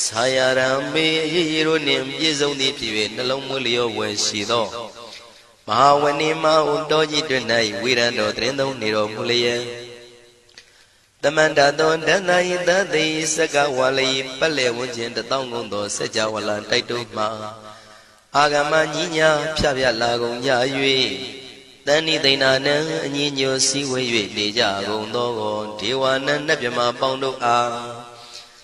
ဆာယရံမေရေရေတို့နှင့်ပြည့်စုံသည်ဖြစ်၍နှလုံးမွေးလျောဝယ်ရှိသောမဟာဝဏိမဟုတောကြီးတွင်၌ဝိရံတော်တရင်သုံးနေတော်မူလျက်တမန္တသောဒန္တယိသတိစကဝါလိပက်လေဝဉ္ခြင်းတသောင်းကုန်သောစัจ java လတိုက်တုမှအာဂမညီညာဖြဖြလာကုန်ကြ၍တဏိသိဏနံအညီညွတ်စည်းဝေး၍နေကြကုန်သောဒေဝနံနတ်မြမပေါင်းတို့အား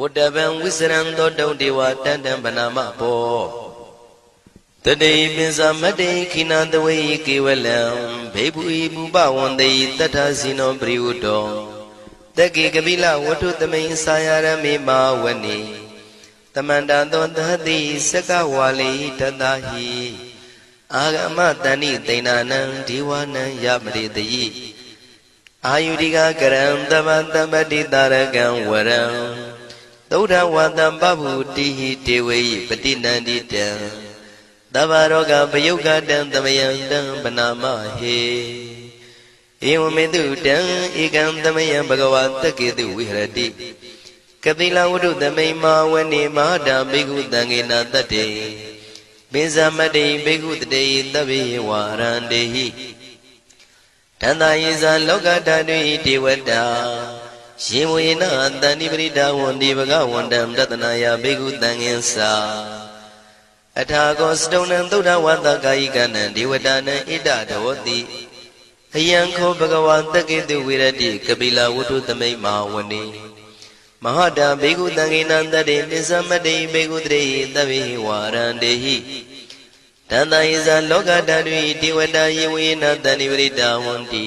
ဝတ္တဗံဝိစရံသောတုံဒေဝတန်တံဗနာမဘောတတိပိစမတ္တိခိနာတဝေကေဝလံဘေဘူဤဘူပဝန္တိတတ္ထဇိနောပရိဝတ္တောတကေကပိလဝတ္ထုသမိန်စာယရမေမာဝနိတမန္တသောသတိစကဝါလိတတဟိအာဂမတဏိတိဏနံဒီဝနံယမရိတိအာယုတိကကရံတမတမတိတာရကံဝရံ သုဒ္ဓဝတံပဗုတိဟိတေဝေပတိနန္တိတံသဗ္ဗရောဂပယုတ်ကတံသမယံတံပနာမဟေဧဝမေတုတံဧကံသမယံဘဂဝါတကေတုဝိဟရတိကတိလဝတ္ထုသမိန်မာဝနေမဟာတာဘိက္ခုတံငေနာတတ္တေပိဇမတေဘိက္ခုတတေသဗ္ဗေဝါရန္တေဟိတန္တာယေဇာလောကဓာတုဣဒေဝတာ ယေဝေနတန္တိပရိဒါဝန္တိဘဂဝန္တံတတနာယဘိက္ခုတံငင်္စာအထာကောစတုံနံသုဒ္ဓဝါဒကာယိကနံဒေဝတာနံဣဒတဝတိအယံခောဘဂဝါတက္ကေတုဝိရတိကပိလဝတ္ထုသမိတ်မာဝနေမဟာတာဘေကုတံကိနံတတေပစ္စမတေဘေကုတရေသဗ္ဗေဝါရန္တေဟိတန္တယဇလောကဓာတုတိဝတယေဝေနတဏိဝရိတဝန္တိ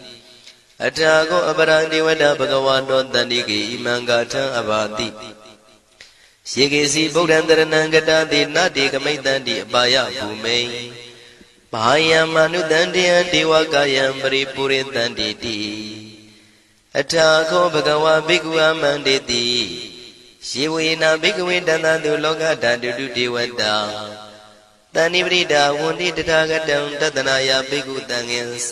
အထာခောအပရာတိဝတဘဂဝါတောတန္တိကေဣမံဂါထံအဘာတိယေကေစီဗုဒ္ဓံတရဏံကတာတိနတေကမိတံတိအပါယဘူမိန်ဘာယံမနုတံတယံဒေဝကာယံပရိပုရိတံတိတိအထာခောဘဂဝါဘိက္ခုအမန္တေတိယေဝေနဘိက္ခဝေတန္တတုလောကဓာတုတုဒေဝတာတဏိပရိဒာဝန္တိတထာဂတံတတနာယဘိက္ခုတံငင်္စ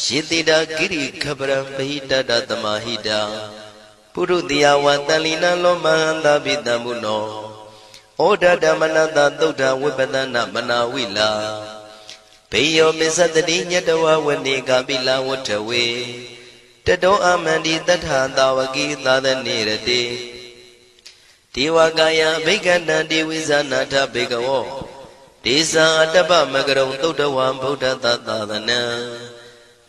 ယေတိတာကိရိခပရံပဟိတတသမဟိတာပုရုတိယဝတန်လီနလောမဟန္တာပိတံမုနောဩဒဓမ္မနတသုဒ္ဓဝိပဒနာမနာဝိလာဘေယောမစ္စတတိညတဝဝနေကပိလဝထဝေတတောအမန္တိတထာတာဝကိသာသနေရတိဒေဝကာယဘိက္ခန္တံဒေဝိဇာနာထဘေကဝောဒေသံအတ္တပမကရုံသုတ်တဝံဗုဒ္ဓတသာသနံ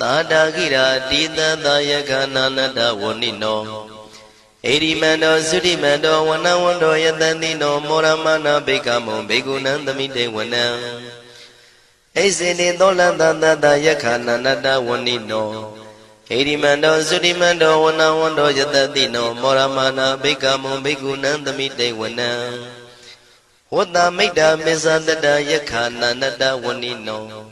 သာတာကိရာတိတသာယကနာနတဝဏိနောဣရိမန္တောသုရိမန္တောဝနဝန္တောယတတိနောမောရမနာဘိကမောဘေကုဏံသမိတေဝနံဣစေနေသောလန္တတတယခာနန္တဝဏိနောဣရိမန္တောသုရိမန္တောဝနဝန္တောယတတိနောမောရမနာဘိကမောဘေကုဏံသမိတေဝနံဝတ္တမိတ်တာမေဇတတယခာနန္တဝဏိနော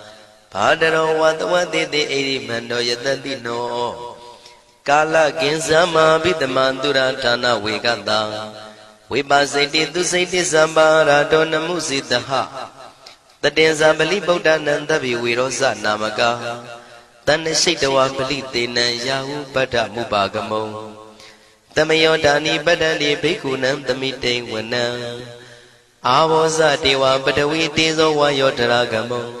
ဘာတရောဝတဝတိတိအိရိမန္တောယတတိနောကာလကင်္စမဘိတမန္တုရဌာနဝေကတံဝိပါစိတိသူစိတိသံပါရာတောနမှုစိတဟတတင်္ဇာပလိဗုဒ္ဓနံတဗိဝေရောဇနာမကာတဏ္ဍရှိတဝပလိတေနံယာဟုပတ္ထမုပါကမုံတမယောဒာနိပတ္တန္တိဘိက္ခုနံသမိတိဝနံအာဘောဇတေဝပတဝီတေဇောဝါယောတရာကမုံ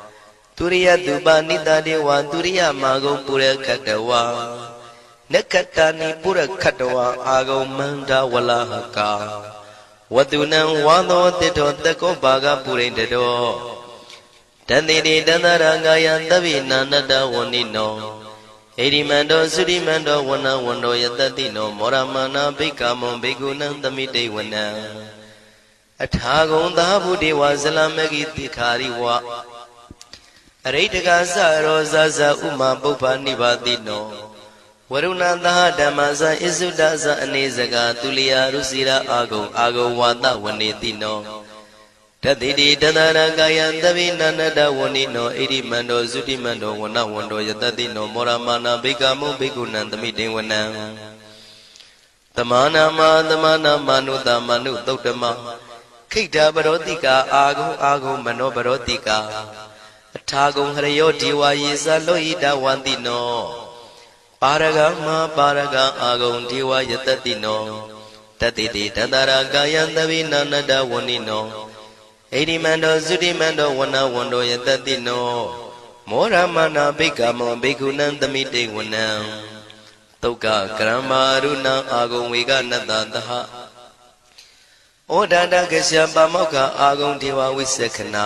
သူရိယသူပါနိတတေဝံသူရိယမာဂုံပုရခတဝါနက္ခတနိပုရခတဝါအာဂုံမန္တဝလဟကာဝတုနံဝါသောတိတောတကောပါကပုရိန္တတော်တန်တိတိတန္တရာငါယံသဗ္ဗိနန္တဝဏိနောဣတိမန္တောသုတိမန္တောဝဏဝန္တောယတတိနောမောရမနာဘိက္ခမွန်ဘိက္ခုနံသမိတေဝနံအထာဂုံသာဘုဒေဝဇလမဂိတိခာရိဝ အရိတကသရောဇဇဥမာပုပ္ပနိဗ္ဗာတိနောဝရုဏသဟဓမ္မဇဣစုဒဇအနေစကာသူလျာရုစီရာအာဂုံအာဂုံဝါဒဝနေတိနောတတိတိတတရကာယံသဗ္ဗိနန္တဝဏိနောဣရိမန္တောသုတိမန္တောဝနဝန္တောယတတိနောမောရမာနာဘိကမုဘိက္ခုနံသမိတေဝနံတမနာမတမနာမနုတမနုသုတ်တမခိတ္တပရောတိကာအာဂုံအာဂုံမနောပရောတိကာ အထာဂုံဟရယောဒီဝါယေသလောဣတဝန္တိနောပါရဂမပါရဂအာဂုံဒီဝါယတတိနောတတိတိတတရာကာယံသဗိနာနတဝဏိနောဣတိမန္တောသုတိမန္တောဝနဝန္တောယတတိနောမောရမနာဘိက္ခမောဘိက္ခုနံသမိတေဝနံတုတ်ကကရမရုဏအာဂုံဝေကနတ္တသဟဩဒန္တကရှပမောက္ခအာဂုံဒေဝဝိသခနာ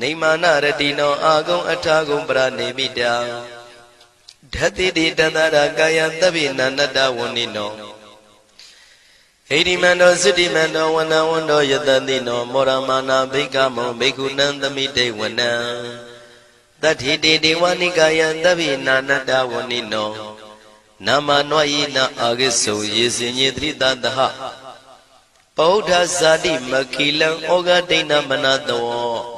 နေမာနရတိနောအာဂုံအထာဂုံပရနေမိတာဓတ္တိတိတတရာကာယသဗ္ဗိနန္တဝဏိနောဟိရိမန္တောသုတိမန္တောဝနဝန္တောယတတိနောမောရမာနာဘိကမောဘိက္ခုနံသမိတေဝနံတတိတေဒေဝနိကာယသဗ္ဗိနာနတဝဏိနောနာမနွာယိနာအာဂိစုံယေစင်ညေတိတတဟပောဓဇာတိမခိလံဩဃဒိဏမနတော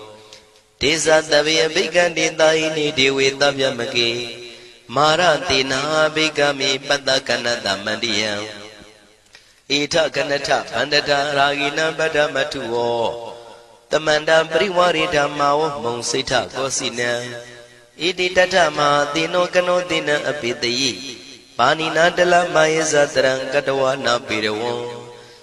ဒေဇတဗေအဘိကံတေတာဟိနိဒေဝေတဗျမကေမာရတေနာဘိကမေပတ္တကနတမန္တိယံဧထကနထဗန္တတာရာဂိနံပတ္တမထုဝောတမန္တပရိဝရိဓမ္မာဝမုံစိဋ္ဌကောစီနံဣတိတထမဟာတိနောကနောတိနံအပိတယိပါဏိနာတလမယေဇတရံကတဝနာပေရဝံ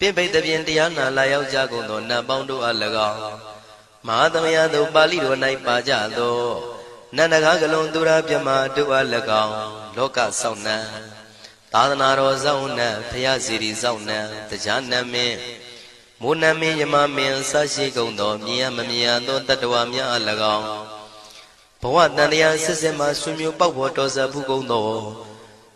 ပြင့်ပိတ်သဖြင့်တရားနာလာရောက်ကြကုန်သောနတ်ပေါင်းတို့အား၎င်းမဟာသမယသို့ပါဠိတော်၌ပါကြသောနန္ဒကားကလုံးသူရာပြမတို့အား၎င်းလောကဆောင်နှံသာသနာတော်ဆောင်နှံဖရာစီရီဆောင်နှံတရားနမင်းမိုးနမင်းယမမင်းဆရှိကုန်သောမြင်ရမမြင်ရသောတတ္တဝါများအား၎င်းဘဝတန်တရားစစ်စစ်မှဆွေမျိုးပေါက်ဖို့တော်စဖူးကုန်သော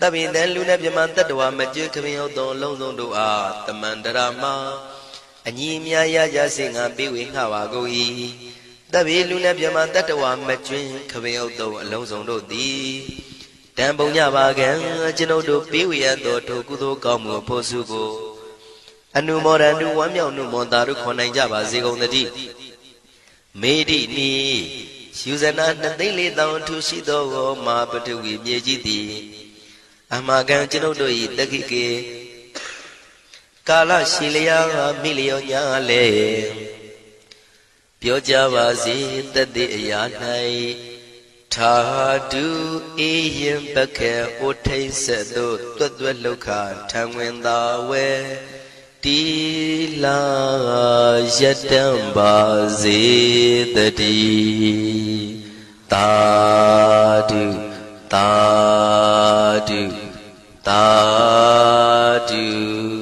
တပိတံလူနဲ့မြမတတ္တဝါမကျွခမင်းဟုတ်သောလုံးစုံတို့အားတမန္တရာမအညီမြာရကြစေငါပေးဝေငှပါကုန်၏တပိလူနဲ့မြမတတ္တဝါမကျွင်းခမင်းဟုတ်သောအလုံးစုံတို့သည်တံပုံညပါကံကျွန်ုပ်တို့ပေးဝေရသောထိုကုသိုလ်ကောင်းမှုဖို့စုကိုအနုမောဒန္တုဝမ်းမြောက်နှုမောတာတို့ခွန်နိုင်ကြပါစေကုန်သတည်းမေတိနီယူဇနာနှစ်သိန်းလေးတောင်ထူရှိသောမာပတဝီမြေကြီးသည် အမကံကျွန်ုပ်တို့၏တက္ခိကေကာလရှိလျာမိလျောညာလေပြောကြပါစေတသက်အရာ၌ထာတုအေယံပခေဩထိတ်ဆက်တို့တွတ်တွတ်လောက်ခထံဝင်သာဝဲတီလာယတံပါစေတတိတာတု တာတုတာတု